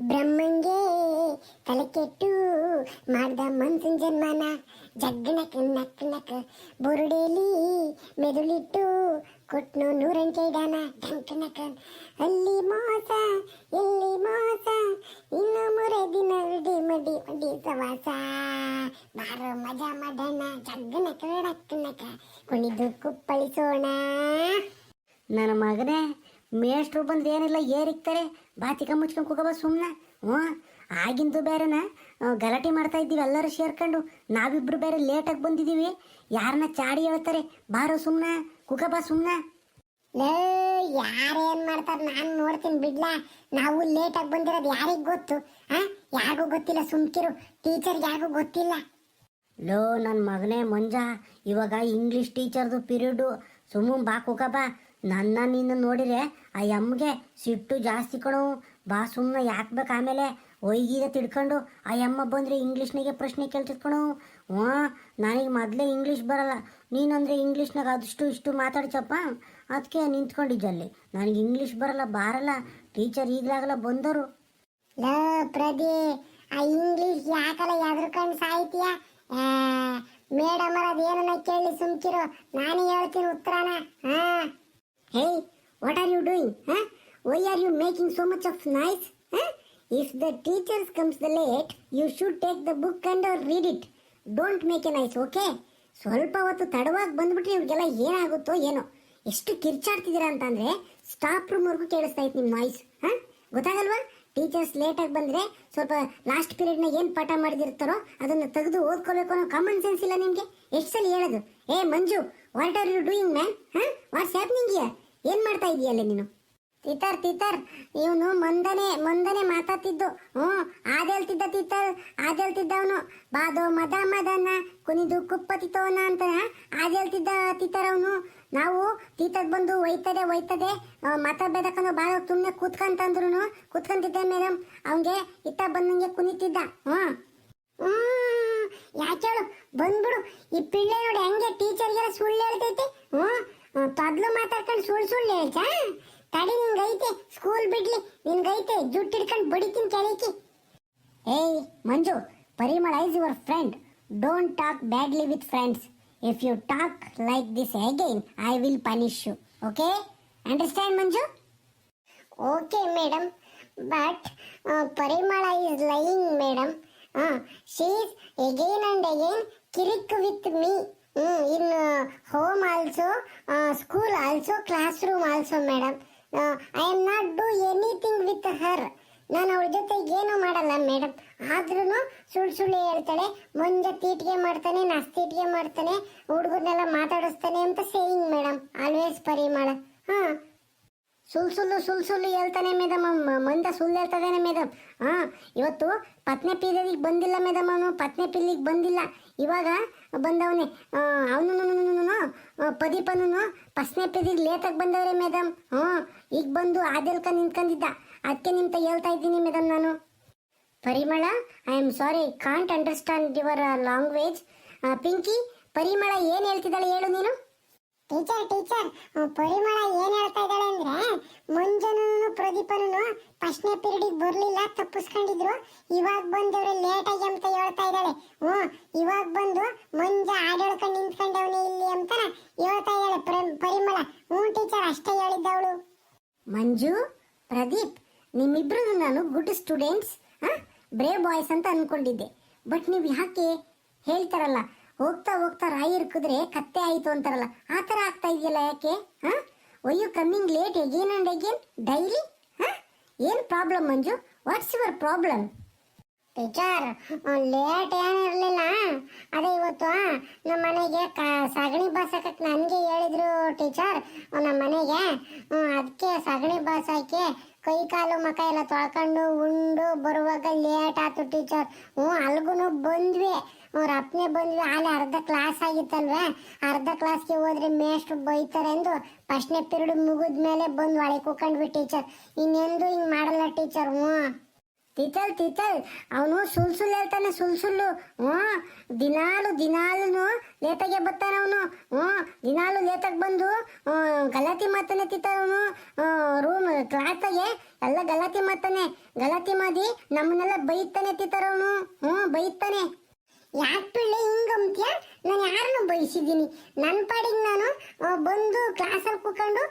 ಬ್ರಹ್ಮಂಗೆ ತಲೆ ಕೆಟ್ಟು ಮಾಡ್ದ ಮನ್ಸನ್ ಜನ್ಮನ ಜಗ್ಗನಕ್ ನಕ್ ನಕ್ ಬುರುಡೇಲಿ ಮೆದುಳಿಟ್ಟು ಕೊಟ್ನು ನೂರಂಕೆ ಇಡಾನ ಅಲ್ಲಿ ಮೋಸ ಎಲ್ಲಿ ಮೋಸ, ಇನ್ನು ಮೂರೇ ದಿನ ರೆಡಿ ಮಡಿ ಮಡಿ ಸವಾಸ. ಬಾರೋ ಮಜಾ ಮಾಡೋಣ ಜಗ್ನಕ್ ನಕ್ ನಕ. ಕುಣಿದು ಕುಪ್ಪಳಿಸೋಣ. ನನ್ನ ಮಗನೇ, ಮೇಷ್ಟ್ರು ಬಂದು ಏನಿಲ್ಲ, ಏರಿಕ್ತಾರೆ. ಬಾತಿಕ ಮುಚ್ಕೊಂಡು ಕುಗಬ ಸುಮ್ಮನೆ ಹ್ಞೂ, ಆಗಿಂದು ಬೇರೆನ ಗಲಾಟೆ ಮಾಡ್ತಾ ಇದ್ದೀವಿ ಎಲ್ಲರೂ ಸೇರ್ಕೊಂಡು. ನಾವಿಬ್ರು ಬೇರೆ ಲೇಟಾಗಿ ಬಂದಿದ್ದೀವಿ. ಯಾರನ್ನ ಚಾಡಿ ಹೇಳ್ತಾರೆ, ಬಾರೋ ಸುಮ್ಮನೆ ಕುಗಬ ಸುಮ್ಮನೆ ಲೇ, ಯಾರೇನ್ ಮಾಡ್ತಾರ ನಾನು ನೋಡ್ತೀನಿ ಬಿಡ್ಲಾ. ನಾವು ಲೇಟಾಗಿ ಬಂದಿರೋದು ಯಾರಿಗ್ ಗೊತ್ತು? ಆ, ಯಾರಿಗೂ ಗೊತ್ತಿಲ್ಲ ಸುಮ್ಕಿರು. ಟೀಚರ್ ಯಾರಿಗೂ ಗೊತ್ತಿಲ್ಲ. ಲೋ ನನ್ನ ಮಗನೇ ಮಂಜ. ಇವಾಗ ಇಂಗ್ಲೀಷ್ ಟೀಚರ್ದು ಪಿರಿಯಡು ಸುಮ್ಮ ಬಾ ಕುಕಬ ನನ್ನ ನಿನ್ನ ನೋಡಿರೆ ಆ ಎಮ್ಗೆ ಸಿಟ್ಟು ಜಾಸ್ತಿ ಕಣು. ಬಾ ಸುಮ್ಮನೆ ಯಾಕೆ ಬೇಕು ಆಮೇಲೆ ಒಯ್ಗೀಗ ತಿಳ್ಕೊಂಡು ಆ ಅಮ್ಮ ಬಂದರೆ ಇಂಗ್ಲೀಷ್ನಾಗೆ ಪ್ರಶ್ನೆ ಕೇಳ್ತಿದ್ಕಣು ಹ್ಞೂ, ನನಗೆ ಮೊದಲೇ ಇಂಗ್ಲೀಷ್ ಬರಲ್ಲ. ನೀನಂದರೆ ಇಂಗ್ಲೀಷ್ನಾಗ ಅದಷ್ಟು ಇಷ್ಟು ಮಾತಾಡ್ಸಪ್ಪ ಅದಕ್ಕೆ ನಿಂತ್ಕೊಂಡಿದ್ದಲ್ಲಿ ನನಗೆ ಇಂಗ್ಲೀಷ್ ಬರಲ್ಲ, ಬಾರಲ್ಲ. ಟೀಚರ್ ಈಗಲಾಗಲ್ಲ ಬಂದರು. ಲೋ ಪ್ರದಿ ಆ ಇಂಗ್ಲೀಷ್ ಯಾಕಲ್ಲ ಎದ್ರಕೊಂಡು ಸಾಹಿತ್ಯ ಮೇಡಮ್ ಅದೇನನ್ನ ಕೇಳಿ ಸುಮ್ಕಿರು. ನಾನು ಹೇಳ್ತೀನಿ ಉತ್ತರನ. ಹಾ? Hey, what are you doing? Huh? Why are you making so much of noise? Huh? If the teachers comes late, you should take the book and read it. Don't make a noise, okay? ಸ್ವಲ್ಪ ಹೊತ್ತು ತಡವಾಗಿ ಬಂದ್ಬಿಟ್ರೆ ಇವ್ರಿಗೆಲ್ಲ ಏನಾಗುತ್ತೋ ಏನೋ ಎಷ್ಟು ಕಿರ್ಚಾಡ್ತಿದ್ದೀರಾ ಅಂತಂದ್ರೆ staff ರೂಮ್ವರೆಗೂ ಕೇಳಿಸ್ತಾ ಇತ್ತು ನಿಮ್ಮ ನಾಯ್ಸ್ ಹಾಂ ಗೊತ್ತಾಗಲ್ವಾ ಟೀಚರ್ಸ್ ಲೇಟಾಗಿ ಬಂದರೆ ಸ್ವಲ್ಪ ಲಾಸ್ಟ್ ಪೀರಿಯಡ್ನ ಏನು ಪಾಠ ಮಾಡಿದಿರ್ತಾರೋ ಅದನ್ನು ತೆಗೆದು ಓದ್ಕೋಬೇಕು ಅನ್ನೋ ಕಾಮನ್ ಸೆನ್ಸ್ ಇಲ್ಲ ನಿಮಗೆ ಎಷ್ಟು ಸಲ ಹೇಳೋದು ಏ Manju what are you doing man ಹಾಂ ವಾಟ್ಸ್ ಹ್ಯಾಪ್ನಿಂಗ್ ಇಯರ್ ಏನು ಮಾಡ್ತಾ ಇದೀಯಲ್ಲ ನೀನು? ತೀತರ್ ತೀತರ್ ಇವನು ಮಂದನೆ ಮಂದನೆ ಮಾತಾಡ್ತಿದ್ದು. ಹ್ಞೂ ಆದೇಳ್ತಿದ್ದ ತಿತ್ತರ್ ಆದೇಳ್ತಿದ್ದವನು ಬಾದೋ ಮದ, ಮದನ ಕುನಿದು ಕುಪ್ಪತಿತೋನ ಅಂತ ಆದೇಳ್ತಿದ್ದ ತೀತರ್ ಅವನು ನಾವು ತೀತದ್ ಬಂದು ಒಯ್ತದೆ ಒಯ್ತದೆ ಮಾತಾಡ್ಬೇಕಂದ್ರೆ ಬಾಳ ಸುಮ್ಮನೆ ಕೂತ್ಕಂತಂದ್ರು ಕೂತ್ಕಂತಿದ್ದೆ ಮೇಡಮ್ ಅವಂಗೆ ಇತ್ತ ಬಂದಂಗೆ ಕುನಿತಿದ್ದ ಹ್ಞೂ. ಹ್ಮ್ ಯಾಕೇಳು ಹೇಳು? ಬಂದ್ಬಿಡು. ಈ ಪಿಳ್ಳೆ ನೋಡಿ ಹೆಂಗೆ ಟೀಚರ್ಗೆಲ್ಲ ಸುಳ್ಳು ಹೇಳ್ತೈತಿ. ಹ್ಮ್ ತೊದ್ಲು ಮಾತಾಡ್ಕೊಂಡು ಸುಳ್ಳು ಸುಳ್ಳು ಹೇಳ್ತಾ? ತಡಿ ನಿನ್ಗೈತೆ ಸ್ಕೂಲ್ ಬಿಡ್ಲಿ ನಿನ್ಗೈತೆ ಜುಟ್ಟು ಹಿಡ್ಕೊಂಡು ಬಡಿತೀನಿ ಕೆಳಕಿ ಏಯ್, Manju Parimala is your friend. Don't talk badly with friends if you talk like this again I will punish you okay understand Manju? Okay madam but Parimala is lying madam she is again and again Kirik with me in home also school also class room also madam I am not do anything with her ನಾನು ಅವಳ ಜೊತೆ ಏನು ಮಾಡಲ್ಲ madam ಆದ್ರೂ ಸುಳ್ಳು ಸುಳ್ಳು ಹೇಳ್ತಾಳೆ, ಮುಂಜೆ ತೀಟಿಗೆ ಮಾಡ್ತಾನೆ ನಸ್ತೀಟಿಗೆ ಮಾಡ್ತಾನೆ, ಹುಡುಗರ್ನೆಲ್ಲ ಮಾತಾಡಿಸ್ತಾನೆ ಅಂತ ಸೇಯಿಂಗ್ ಮೇಡಮ್ ಆಲ್ವೇಸ್ ಪರಿಮಳ. ಹಾಂ. ಸುಳ್ಳು ಸುಳ್ಳು ಸುಳ್ಳು ಸುಳ್ಳು ಹೇಳ್ತಾನೆ ಮೇಡಮ್ ಮಂದ ಸುಳ್ಳು ಹೇಳ್ತಾನೆ ಮೇಡಮ್ ಹಾಂ, ಇವತ್ತು ಪತ್ನೆ ಪೀರಿಯಡಿಗೆ ಬಂದಿಲ್ಲ ಮೇಡಮ್ ಅವನು. ಪತ್ನೆ ಪೀಲಿಗೆ ಬಂದಿಲ್ಲ. ಇವಾಗ ಬಂದವನೇ. ಅವನು ಪದೀಪನು ಪಸ್ನೆ ಪೀರಿಯಡ್ ಲೇಟಾಗಿ ಬಂದವ್ರೆ ಮೇಡಮ್ ಹ್ಞೂ, ಈಗ ಬಂದು ಆದಿಲ್ಕ ನಿಂತ್ಕೊಂಡಿದ್ದ ಅದಕ್ಕೆ ನಿಂತ ಹೇಳ್ತಾ ಇದ್ದೀನಿ ಮೇಡಮ್ ನಾನು. Parimala, I am sorry can't understand your language Pinky, Parimala ಏನು ಹೇಳ್ತಿದ್ದಾಳೆ ಹೇಳು ನೀನು? ಟೀಚರ್ ಟೀಚರ್ ಪರಿಮಳ ಏನ್ ಹೇಳ್ತಾ ಇದ್ದಾಳೆ ಅಂದ್ರೆ ಮುಂಜಾನು ಪ್ರದೀಪನು ಫಸ್ಟ್ನೇ ಪೀರಿಯಡಿಗೆ ಬರ್ಲಿಲ್ಲ, ತಪ್ಪಿಸ್ಕೊಂಡಿದ್ರು. ಇವಾಗ ಬಂದವ್ರೆ ಲೇಟ್ ಆಗಿ ಅಂತ ಹೇಳ್ತಾ ಇದ್ದಾಳೆ. ಹ್ಮ್ ಇವಾಗ ಬಂದು ಮುಂಜ ಆಡಳ್ಕೊಂಡು ನಿಂತ್ಕೊಂಡವನು ಇಲ್ಲಿ ಅಂತ ಹೇಳ್ತಾ ಇದ್ದಾಳೆ ಪರಿಮಳ. ಹ್ಞೂ, ಟೀಚರ್, ಅಷ್ಟೇ ಹೇಳಿದ್ದವಳು. ಮಂಜು, ಪ್ರದೀಪ್ ನಿಮ್ಮಿಬ್ರು ನಾನು ಗುಡ್ ಸ್ಟೂಡೆಂಟ್ಸ್ ಬ್ರೇವ್ ಬಾಯ್ಸ್ ಅಂತ ಅನ್ಕೊಂಡಿದ್ದೆ. ಬಟ್ ನೀವು ಯಾಕೆ ಹೇಳ್ತಾರಲ್ಲ ಹೋಗ್ತಾ ಹೋಗ್ತಾ ರಾಯಿ ಇರ್ಕಿದ್ರೆ ಕತ್ತೆ ಆಯಿತು ಅಂತಾರಲ್ಲ, ಆ ಥರ ಆಗ್ತಾ ಇದೆಯಲ್ಲ ಯಾಕೆ? ಹಾಂ? Why you comming late again and again daily ಹಾಂ? ಏನು problem Manju? What's your problem teacher late ಏನಿರಲಿಲ್ಲ ಅದೇ ಇವತ್ತು ನಮ್ಮ ಮನೆಗೆ ಕ, ಸಗಣಿ ಬಾಸಕ್ಕೆ ನನಗೆ ಹೇಳಿದ್ರು ಟೀಚರ್ ನಮ್ಮ ಮನೆಗೆ. ಅದಕ್ಕೆ ಸಗಣಿ ಬಾಸಕ್ಕೆ ಕೈ ಕಾಲು ಮಕ ಎಲ್ಲ ತೊಳ್ಕೊಂಡು ಉಂಡು, ಬರುವಾಗ ಲೇಟ್ ಆಯ್ತು ಟೀಚರ್ ಹ್ಞೂ ಅಲ್ಗೂ ಬಂದ್ವಿ. ಅವ್ರ ಅಪ್ಪನೇ ಬಂದ್ವಿ. ಅಲ್ಲಿ ಅರ್ಧ ಕ್ಲಾಸ್ ಆಗಿತ್ತಲ್ವೇ? ಅರ್ಧ ಕ್ಲಾಸ್ಗೆ ಹೋದ್ರೆ ಮೇಷ್ಟ್ರು ಬೈತಾರೆ ಎಂದು ಫಸ್ಟ್ನೇ ಪಿರಿಯಡ್ ಮುಗಿದ್ಮೇಲೆ ಬಂದು ಒಳಗೆ ಕೂಕೊಂಡ್ವಿ ಟೀಚರ್ ಇನ್ನೆಂದು ಹಿಂಗೆ ಮಾಡಲ್ಲ ಟೀಚರ್ ಹ್ಞೂ. ಟೀಚರ್ ಟೀಚರ್ ಅವನು ಸುಲ್ ಸುಳ್ಳು ಹೇಳ್ತಾನೆ ಸುಲ್ ಸುಳ್ಳು. ಹ್ಞೂ, ದಿನಾಲು ದಿನಾಲು ಲೇಟಾಗೆ ಬರ್ತಾನೆ ಅವನು. ಹ್ಞೂ, ದಿನಾಲು ಲೇಟಾಗಿ ಬಂದು ಗಲಾತಿ ಮಾಡ್ತಾನೆ ಟೀಚರ್ ಅವನು. ರೂಮ್ ಕ್ಲಾಸಾಗೆ ಎಲ್ಲ ಗಲಾತಿ ಮಾಡ್ತಾನೆ. ಗಲಾತಿ ಮಾಡಿ ನಮ್ಮನ್ನೆಲ್ಲ ಬೈತಾನೆ ಟೀಚರ್ ಅವನು. ಹ್ಞೂ, ಬೈತಾನೆ. ಯಾಕೆ ಪಿಳ್ಳೆ ಹಿಂಗಂತ್ಯ ನಾನು ಯಾರನ್ನು ಬಯಸಿದ್ದೀನಿ ನನ್ನ ಪಾಡಿಗೆ ನಾನು ಬಂದು ಕ್ಲಾಸಲ್ಲಿ ಕೂತ್ಕೊಂಡು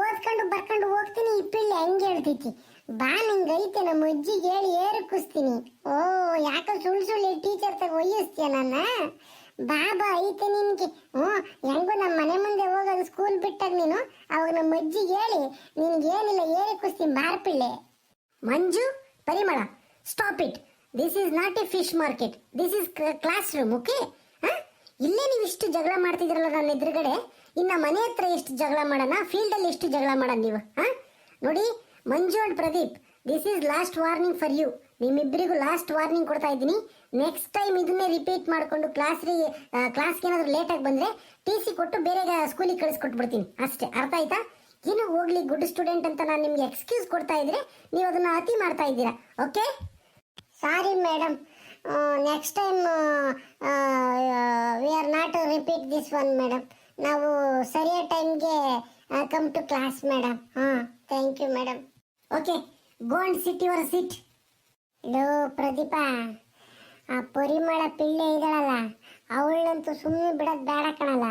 ಓದ್ಕೊಂಡು ಬರ್ಕೊಂಡು ಹೋಗ್ತೀನಿ ಈ ಪಿಳ್ಳೆ. ಹಂಗೆ ಹೇಳ್ತೈತಿ? ಬಾ ನಿಂಗೈತೆ ನಮ್ಮ ಅಜ್ಜಿ ಹೇಳಿ ಏರು ಕುಸ್ತೀನಿ ಓ, ಯಾಕೆ ಸುಳ್ಳು ಸುಳ್ಳು ಟೀಚರ್ ತಗ ಒಯ್ಯಿಸ್ತೀಯ ನನ್ನ? ಬಾ ಬಾ, ಐತೆ ನಿನ್ಗೆ. ಹ್ಞೂ, ಹೆಂಗೋ ನಮ್ಮ ಮನೆ ಮುಂದೆ ಹೋಗೋದು ಸ್ಕೂಲ್ ಬಿಟ್ಟಾಗ ನೀನು, ಅವಾಗ ನಮ್ಮ ಅಜ್ಜಿ ಹೇಳಿ, ನಿನ್ಗೆ ಏನಿಲ್ಲ ಏರಿ ಕುಸ್ತೀನಿ ಬಾರ್ಪಿಳ್ಳೆ Manju, Parimala stop it this is not a fish market this is class room okay ಇಲ್ಲೇ ನೀವು ಇಷ್ಟು ಜಗಳ ಮಾಡ್ತಿದ್ರಲ್ಲ ನನ್ನ ಎದುರುಗಡೆ? ಇನ್ನ ಮನೆ ಹತ್ರ ಎಷ್ಟು ಜಗಳ ಮಾಡೋಣ? ಫೀಲ್ಡ್ ಅಲ್ಲಿ ಎಷ್ಟು ಜಗಳ ಮಾಡೋಣ ನೀವು? ಹಾ? ನೋಡಿ Manju Pradeep this is last warning for you ನಿಮ್ಮಿಬ್ಬರಿಗೂ last warning ಕೊಡ್ತಾ ಇದ್ದೀನಿ. ನೆಕ್ಸ್ಟ್ ಟೈಮ್ ಇದನ್ನೇ ರಿಪೀಟ್ ಮಾಡಿಕೊಂಡು ಕ್ಲಾಸ್ಗೆ ಕ್ಲಾಸ್ಗೆ ಏನಾದರೂ ಲೇಟಾಗಿ ಬಂದರೆ ಟಿ ಸಿ ಕೊಟ್ಟು ಬೇರೆ ಸ್ಕೂಲಿಗೆ ಕಳಿಸ್ಕೊಟ್ಬಿಡ್ತೀನಿ. ಅಷ್ಟೇ, ಅರ್ಥ ಆಯ್ತಾ? ಏನು ಹೋಗ್ಲಿ ಗುಡ್ ಸ್ಟೂಡೆಂಟ್ ಅಂತ ನಾನು ನಿಮ್ಗೆ ಎಕ್ಸ್ಕ್ಯೂಸ್ ಕೊಡ್ತಾ ಇದ್ರೆ ನೀವು ಅದನ್ನ ಅತಿ ಮಾಡ್ತಾ ಇದ್ದೀರಾ okay sorry madam next time we are not repeat this one madam ನಾವು ಸರಿಯಾದ ಟೈಮ್ಗೆ ಕಮ್ ಟು ಕ್ಲಾಸ್ ಮೇಡಮ್ ಹಾಂ thank you madam okay go and sit your seat low Pradeep, ಆ ಪರಿಮಳ ಪಿಳ್ಳೆ ಇದ್ದಾಳಲ್ಲ ಅವಳಂತೂ ಸುಮ್ಮನೆ ಬಿಡೋದು ಬೇಡ ಕಣಲ್ಲ.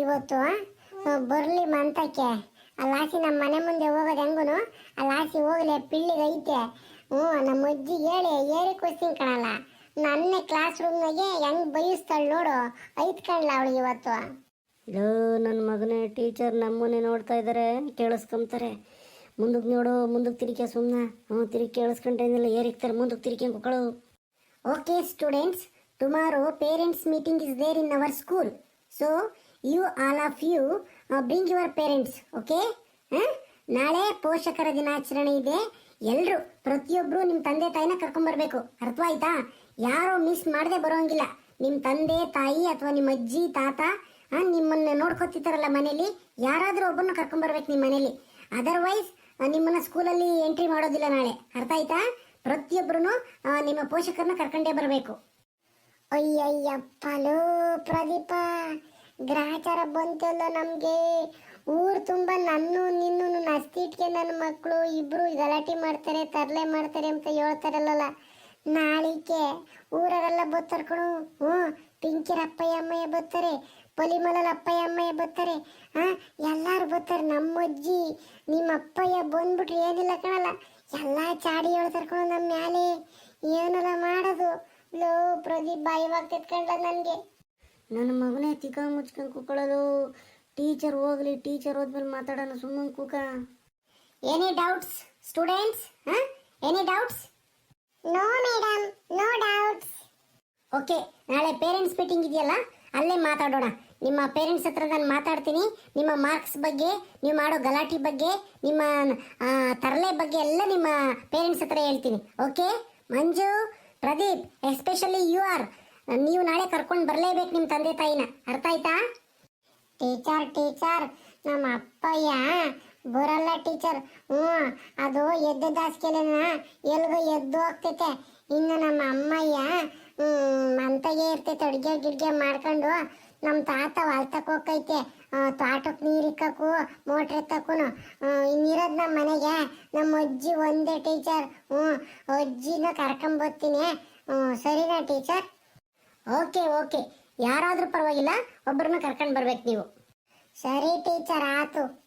ಇವತ್ತು ಬರಲಿ ಮಂತಕ್ಕೆ. ಆ ಲಾಸಿ ನಮ್ಮ ಮನೆ ಮುಂದೆ ಹೋಗೋದು ಹೆಂಗೂ ಆ ಲಾಸಿ ಪಿಳ್ಳಿಗೆ ಐತೆ. ಹ್ಞೂ, ನಮ್ಮ ಅಜ್ಜಿ ಹೇಳಿ ಏರಿ ಕೊಡ್ತೀನಿ ಕಣಲ್ಲ. ನನ್ನೇ ಕ್ಲಾಸ್ ರೂಮ್ನಾಗೆ ಹೆಂಗ್ ಬಯಸ್ತಾಳೆ ನೋಡು, ಐತ್ ಕಣ್ಲ ಅವಳಿಗೆ ಇವತ್ತು. ಲೋ ನನ್ನ ಮಗನೇ ಟೀಚರ್ ನಮ್ಮನ್ನೇ ನೋಡ್ತಾ ಇದ್ದಾರೆ ಕೇಳಿಸ್ಕೊಂತಾರೆ. ಮುಂದಕ್ಕೆ ನೋಡು ಮುಂದಕ್ಕೆ ತಿರುಗಿ ಸುಮ್ಮನೆ ಹ್ಞೂ, ತಿರುಗಿ ಕೇಳಿಸ್ಕೊಂಡೇನಿಲ್ಲ ಏರಿಕ್ತಾರೆ ಮುಂದಕ್ಕೆ ತಿರುಗಿ ಮಕ್ಕಳು okay students tomorrow parents meeting is there in our school so you all of you bring your parents okay ನಾಳೆ ಪೋಷಕರ ದಿನಾಚರಣೆ ಇದೆ. ಎಲ್ಲರೂ ಪ್ರತಿಯೊಬ್ಬರು ನಿಮ್ಮ ತಂದೆ ತಾಯಿನ ಕರ್ಕೊಂಬರ್ಬೇಕು ಅರ್ಥವಾಯ್ತಾ? ಯಾರು ಮಿಸ್ ಮಾಡದೆ ಬರೋಂಗಿಲ್ಲ. ನಿಮ್ಮ ತಂದೆ, ತಾಯಿ ಅಥವಾ ನಿಮ್ಮ ಅಜ್ಜಿ, ತಾತ ನಿಮ್ಮನ್ನು ನೋಡ್ಕೊತಿರ್ತಾರಲ್ಲ ಮನೇಲಿ, ಯಾರಾದರೂ ಒಬ್ಬರನ್ನ ಕರ್ಕೊಂಬರ್ಬೇಕು ನಿಮ್ಮ ಮನೇಲಿ. ಅದರ್ವೈಸ್ ನಿಮ್ಮನ್ನ ಸ್ಕೂಲಲ್ಲಿ ಎಂಟ್ರಿ ಮಾಡೋದಿಲ್ಲ ನಾಳೆ. ಅರ್ಥ ಆಯ್ತಾ? ಪ್ರತಿಯೊಬ್ಬರು ನಿಮ್ಮ ಪೋಷಕರನ್ನ ಕರ್ಕೊಂಡೇ ಬರಬೇಕು. ಅಯ್ಯಯ್ಯಪ್ಪಲೋ, ಪ್ರದೀಪ, ಗ್ರಹಚಾರ ಬಂತಲ್ಲ ನಮಗೆ. ಊರು ತುಂಬಾ ನನ್ನು ನಿನ್ನು ನಸ್ತಿಟ್ಗೆ ನನ್ನ ಮಕ್ಕಳು ಇಬ್ಬರು ಗಲಾಟೆ ಮಾಡ್ತಾರೆ, ತರಲೆ ಮಾಡ್ತಾರೆ ಅಂತ ಹೇಳ್ತಾರಲ್ಲ ನಾಳಿಕೆ. ಊರರೆಲ್ಲ ಬತ್ತರ್ಕಣು ಕಣು. ಹ್ಞೂ ಪಿಂಕಿರ ಅಪ್ಪಯ್ಯ, ಅಮ್ಮಯ್ಯ ಬರ್ತಾರೆ, ಪಲಿಮಲಲ್ ಅಪ್ಪಯ್ಯ, ಅಮ್ಮಯ್ಯ ಬರ್ತಾರೆ. ಹಾಂ, ಎಲ್ಲರೂ ಬರ್ತಾರೆ. ನಮ್ಮ ಅಜ್ಜಿ ನಿಮ್ಮ ಅಪ್ಪಯ್ಯ ಬಂದ್ಬಿಟ್ರೆ ಏನಿಲ್ಲ ಕಣಲ್ಲ. ಎಲ್ಲ ಚಾಡಿ ಹೇಳ್ತಾರೆ ಕಣೋ ನಮ್ಮ ಮ್ಯಾಲೆ. ಏನಲ್ಲ ಮಾಡೋದು? ಲೋ, ಪ್ರದೀಪ್ ಬಾಯಿವಾಗ್ತೈತ್ ಕಣ್ಲ ನನಗೆ. ನನ್ನ ಮಗನೇ ತಿಕ್ಕ ಮುಚ್ಕೊಂಡು ಕೂಕೊಳ್ಳೋದು ಟೀಚರ್ ಹೋಗ್ಲಿ, ಟೀಚರ್ ಹೋದ್ಮೇಲೆ ಮಾತಾಡೋಣ, ಸುಮ್ಮನೆ ಕೂಕ ಎನಿ ಡೌಟ್ಸ್ ಸ್ಟೂಡೆಂಟ್ಸ್ ಹಾಂ? Any doubts no madam no doubts okay ನಾಳೆ ಪೇರೆಂಟ್ಸ್ ಮೀಟಿಂಗ್ ಇದೆಯಲ್ಲ ಅಲ್ಲೇ ಮಾತಾಡೋಣ. ನಿಮ್ಮ ಪೇರೆಂಟ್ಸ್ ಹತ್ರ ನಾನು ಮಾತಾಡ್ತೀನಿ. ನಿಮ್ಮ ಮಾರ್ಕ್ಸ್ ಬಗ್ಗೆ ನೀವು ಮಾಡೋ ಗಲಾಟೆ ಬಗ್ಗೆ ನಿಮ್ಮ ತರಲೆ ಬಗ್ಗೆ ಎಲ್ಲ ನಿಮ್ಮ ಪೇರೆಂಟ್ಸ್ ಹತ್ರ ಹೇಳ್ತೀನಿ. Okay Manju Pradeep especially you are ನೀವು ನಾಳೆ ಕರ್ಕೊಂಡು ಬರಲೇಬೇಕು ನಿಮ್ಮ ತಂದೆ ತಾಯಿನ. ಅರ್ಥ ಆಯ್ತಾ? ಟೀಚರ್ ಟೀಚರ್ ನಮ್ಮ ಅಪ್ಪಯ್ಯ ಬರಲ್ಲ ಟೀಚರ್. ಹ್ಞೂ, ಅದು ಎದ್ದು ದಾಸ್ಕೆಲೆನ ಎಲ್ಗೋ ಎದ್ದು ಹೋಗ್ತೈತೆ. ಇನ್ನು ನಮ್ಮ ಅಮ್ಮಯ್ಯ, ಹ್ಮ್, ಅಂತಾಗೆ ಇರ್ತೈತೆ ಅಡುಗೆ ಗಿಡ್ಗೆ ಮಾಡ್ಕೊಂಡು. ನಮ್ಮ ತಾತ ಹೊಲ್ತಕ್ಕೆ ಹೋಗೈತೆ ತೋಟಕ್ಕೆ ನೀರು ಇಕ್ಕಕ್ಕೂ ಮೋಟ್ರ್ ಎತ್ತಕ್ಕೂ ಇನ್ನಿರೋದು ನಮ್ಮ ಮನೆಗೆ, ನಮ್ಮ ಅಜ್ಜಿ ಒಂದೇ ಟೀಚರ್. ಹ್ಞೂ, ಅಜ್ಜಿನ ಕರ್ಕೊಂಬರ್ತೀನಿ ಹ್ಞೂ, ಸರಿನಾ ಟೀಚರ್? Okay okay. ಯಾರಾದರೂ ಪರವಾಗಿಲ್ಲ ಒಬ್ಬರನ್ನ ಕರ್ಕೊಂಡು ಬರ್ಬೇಕು ನೀವು. ಸರಿ ಟೀಚರ್, ಆತು.